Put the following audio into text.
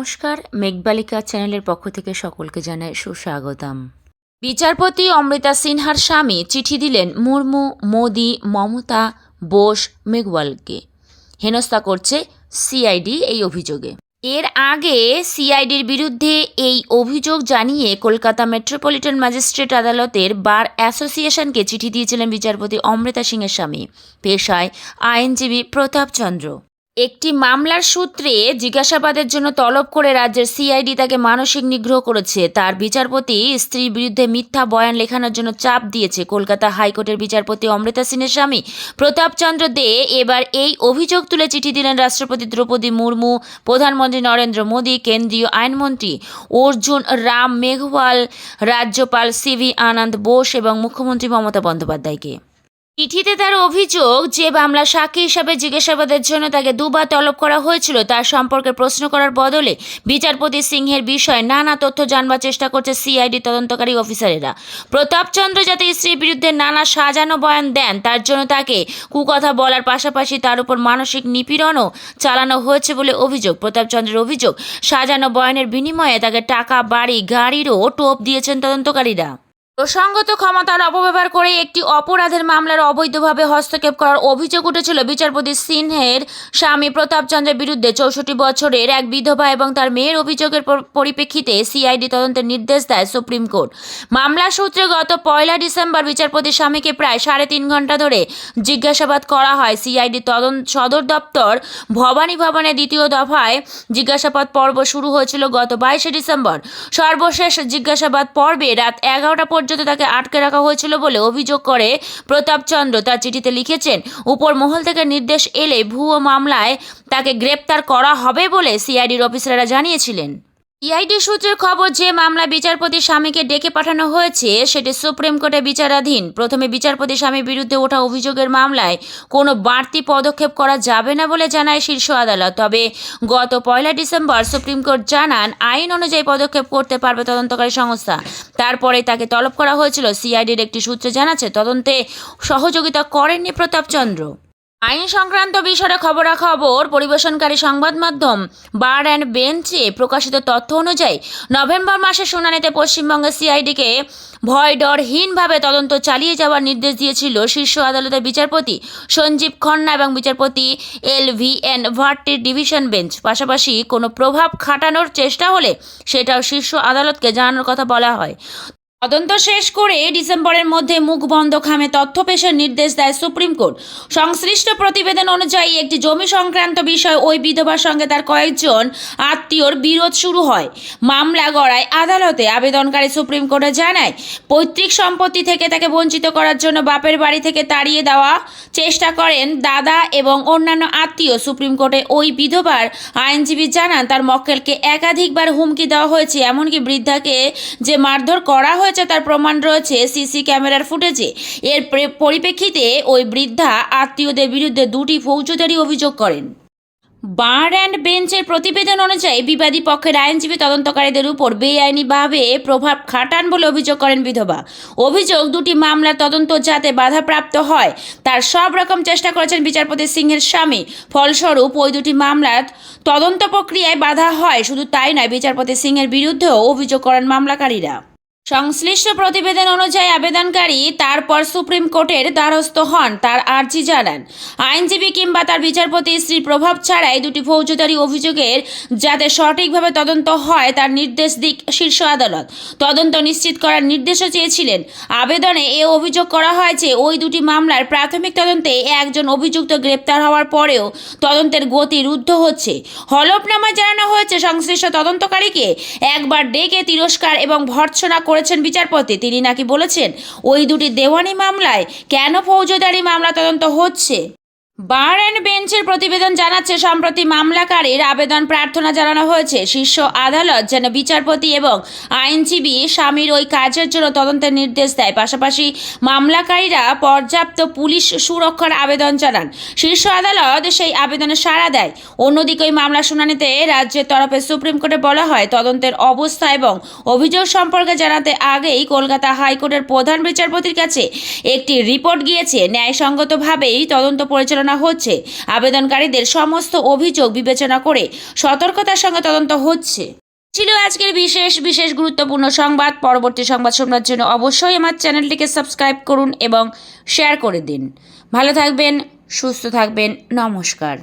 নমস্কার, মেঘবালিকা চ্যানেলের পক্ষ থেকে সকলকে জানাই সুস্বাগতম। বিচারপতি অমৃতা সিনহার স্বামী চিঠি দিলেন মুর্মু, মোদি, মমতা, বোস, মেঘওয়ালকে। হেনস্থা করছে সিআইডি এই অভিযোগে। এর আগে সিআইডির বিরুদ্ধে এই অভিযোগ জানিয়ে কলকাতা মেট্রোপলিটন ম্যাজিস্ট্রেট আদালতের বার অ্যাসোসিয়েশনকে চিঠি দিয়েছিলেন বিচারপতি অমৃতা সিংয়ের স্বামী, পেশায় আইনজীবী প্রতাপ চন্দ্র। একটি মামলার সূত্রে জিজ্ঞাসাবাদের জন্য তলব করে রাজ্যের সিআইডি তাকে মানসিক নিগ্রহ করেছে। তার বিচারপতি স্ত্রীর বিরুদ্ধে মিথ্যা বয়ান লেখানোর জন্য চাপ দিয়েছে। কলকাতা হাইকোর্টের বিচারপতি অমৃতা সিনের স্বামী প্রতাপ চন্দ্র দে এবার এই অভিযোগ তুলে চিঠি দিলেন রাষ্ট্রপতি দ্রৌপদী মুর্মু, প্রধানমন্ত্রী নরেন্দ্র মোদী, কেন্দ্রীয় আইনমন্ত্রী অর্জুন রাম মেঘওয়াল, রাজ্যপাল সিভি আনন্দ বোস এবং মুখ্যমন্ত্রী মমতা বন্দ্যোপাধ্যায়কে। চিঠিতে তার অভিযোগ যে মামলা সাক্ষী হিসাবে জিজ্ঞাসাবাদের জন্য তাকে দুবার তলব করা হয়েছিল, তার সম্পর্কে প্রশ্ন করার বদলে বিচারপতি সিংহের বিষয়ে নানা তথ্য জানবার চেষ্টা করছে সিআইডি তদন্তকারী অফিসারেরা। প্রতাপচন্দ্র যাতে স্ত্রীর বিরুদ্ধে নানা সাজানো বয়ান দেন, তার জন্য তাকে কুকথা বলার পাশাপাশি তার উপর মানসিক নিপীড়নও চালানো হয়েছে বলে অভিযোগ। প্রতাপচন্দ্রের অভিযোগ, সাজানো বয়ানের বিনিময়ে তাকে টাকা, বাড়ি, গাড়িরও টোপ দিয়েছেন তদন্তকারীরা। প্রসঙ্গত ক্ষমতার অপব্যবহার করে একটি অপরাধের মামলার অবৈধভাবে হস্তক্ষেপ করার অভিযোগ উঠেছিল বিচারপতি সিনহের স্বামী প্রতাপচন্দ্রের বিরুদ্ধে চৌষট্টি বছরের এক বিধবা এবং তার মেয়ের অভিযোগের পরিপ্রেক্ষিতে সিআইডি তদন্তের নির্দেশ দেয় সুপ্রিম কোর্ট। মামলা সূত্রে গত পয়লা ডিসেম্বর বিচারপতির স্বামীকে প্রায় সাড়ে তিন ঘণ্টা ধরে জিজ্ঞাসাবাদ করা হয়। সিআইডি তদন্ত সদর দপ্তর ভবানী ভবনে দ্বিতীয় দফায় জিজ্ঞাসাবাদ পর্ব শুরু হয়েছিল গত বাইশে ডিসেম্বর। সর্বশেষ জিজ্ঞাসাবাদ পর্বে রাত এগারোটা পর্যন্ত তাকে আটকে রাখা হয়েছিল বলে অভিযোগ করে প্রতাপচন্দ্র তার চিঠিতে লিখেছেন উপর মহল থেকে নির্দেশ এলে ভুয়ো মামলায় তাকে গ্রেপ্তার করা হবে বলে সিআইডির অফিসাররা জানিয়েছিলেন। সিআইডি সূত্রের খবর যে মামলা বিচারপতি স্বামীকে ডেকে পাঠানো হয়েছে, সেটি সুপ্রিম কোর্টে বিচারাধীন। প্রথমে বিচারপতি স্বামীর বিরুদ্ধে ওঠা অভিযোগের মামলায় কোনো বাড়তি পদক্ষেপ করা যাবে না বলে জানায় শীর্ষ আদালত। তবে গত পয়লা ডিসেম্বর সুপ্রিম কোর্ট জানান, আইন অনুযায়ী পদক্ষেপ করতে পারবে তদন্তকারী সংস্থা। তারপরে তাকে তলব করা হয়েছিল। সিআইডির একটি সূত্রে জানাচ্ছে, তদন্তে সহযোগিতা করেননি প্রতাপচন্দ্র। আইন সংক্রান্ত বিষয়ে খবরাখবর পরিবেশনকারী সংবাদ মাধ্যম বার অ্যান্ড বেঞ্চে প্রকাশিত তথ্য অনুযায়ী নভেম্বর মাসে শুনানিতে পশ্চিমবঙ্গের সিআইডিকে ভয় ডরহীনভাবে তদন্ত চালিয়ে যাওয়ার নির্দেশ দিয়েছিল শীর্ষ আদালতের বিচারপতি সঞ্জীব খন্না এবং বিচারপতি এল ভি এন ভাট্টির ডিভিশন বেঞ্চ। পাশাপাশি কোনো প্রভাব খাটানোর চেষ্টা হলে সেটাও শীর্ষ আদালতকে জানানোর কথা বলা হয়। তদন্ত শেষ করে ডিসেম্বরের মধ্যে মুখ বন্ধ খামে তথ্য পেশের নির্দেশ দেয় সুপ্রিম কোর্ট। সংশ্লিষ্ট প্রতিবেদন অনুযায়ী একটি জমি সংক্রান্ত বিষয় ওই বিধবার সঙ্গে তার কয়েকজন আত্মীয়র বিরোধ শুরু হয়। মামলা গড়ায় আদালতে আবেদনকারী সুপ্রিম কোর্টে জানায়, পৈতৃক সম্পত্তি থেকে তাকে বঞ্চিত করার জন্য বাপের বাড়ি থেকে তাড়িয়ে দেওয়া চেষ্টা করেন দাদা এবং অন্যান্য আত্মীয়। সুপ্রিম কোর্টে ওই বিধবার আইনজীবী জানান, তার মক্কেলকে একাধিকবার হুমকি দেওয়া হয়েছে, এমনকি বৃদ্ধাকে যে মারধর করা হয়েছে তার প্রমাণ রয়েছে সিসি ক্যামেরার ফুটেজে। এর পরিপ্রেক্ষিতে ওই বৃদ্ধা আত্মীয়দের বিরুদ্ধে দুটি ফৌজদারি অভিযোগ করেন। বার অ্যান্ড বেঞ্চের প্রতিবেদন অনুযায়ী বিবাদী পক্ষের আইনজীবী তদন্তকারীদের উপর বেআইনিভাবে প্রভাব খাটান বলে অভিযোগ করেন বিধবা। অভিযোগ, দুটি মামলার তদন্ত যাতে বাধাপ্রাপ্ত হয়, তার সব রকম চেষ্টা করেছেন বিচারপতি সিংহের স্বামী। ফলস্বরূপ ওই দুটি মামলার তদন্ত প্রক্রিয়ায় বাধা হয়, শুধু তাই নয়, বিচারপতি সিংহের বিরুদ্ধেও অভিযোগ করেন মামলাকারীরা। সংশ্লিষ্ট প্রতিবেদন অনুযায়ী আবেদনকারী তারপর সুপ্রিম কোর্টের দ্বারস্থ হন, তার আর্জি জানান। আইনজীবী কিংবা তার বিচারপতি শ্রী প্রভাব ছাড়াই দুটি ফৌজদারি অভিযোগের যাতে সঠিকভাবে তদন্ত হয় তার নির্দেশ দিক শীর্ষ আদালত। তদন্ত নিশ্চিত করার নির্দেশও চেয়েছিলেন। আবেদনে এ অভিযোগ করা হয় যে ওই দুটি মামলার প্রাথমিক তদন্তে একজন অভিযুক্ত গ্রেপ্তার হওয়ার পরেও তদন্তের গতি রুদ্ধ হচ্ছে। হলফনামায় জানানো হয়েছে, সংশ্লিষ্ট তদন্তকারীকে একবার ডেকে তিরস্কার এবং ভর্ৎসনা করেছেন বিচারপতি। তিনি নাকি বলেছেন ওই দুটি দেওয়ানি মামলায় কেন ফৌজদারি মামলা তদন্ত হচ্ছে? বার অ্যান্ড বেঞ্চের প্রতিবেদন জানাচ্ছে, সম্প্রতি মামলাকারীর আবেদন প্রার্থনা জানানো হয়েছে। শীর্ষ আদালত যেন বিচারপতি এবং আইনজীবী স্বামীর ওই কাজের জন্য তদন্তের নির্দেশ দেয়। পাশাপাশি মামলাকারীরা পর্যাপ্ত পুলিশ সুরক্ষার আবেদন জানান। শীর্ষ আদালত সেই আবেদনে সাড়া দেয়। অন্যদিকে ওই মামলা শুনানিতে রাজ্যের তরফে সুপ্রিম কোর্টে বলা হয়, তদন্তের অবস্থা এবং অভিযোগ সম্পর্কে জানাতে আগেই কলকাতা হাইকোর্টের প্রধান বিচারপতির কাছে একটি রিপোর্ট গিয়েছে। ন্যায়সঙ্গতভাবেই তদন্ত পরিচালনা পরিচালনা হচ্ছে। আবেদনকারীদের সমস্ত অভিযোগ বিবেচনা করে সতর্কতার সঙ্গে তদন্ত হচ্ছে। ছিল আজকের বিশেষ বিশেষ গুরুত্বপূর্ণ সংবাদ। পরবর্তী সংবাদ শোনার জন্য অবশ্যই আমার চ্যানেলটিকে সাবস্ক্রাইব করুন এবং শেয়ার করে দিন। ভালো থাকবেন, সুস্থ থাকবেন। নমস্কার।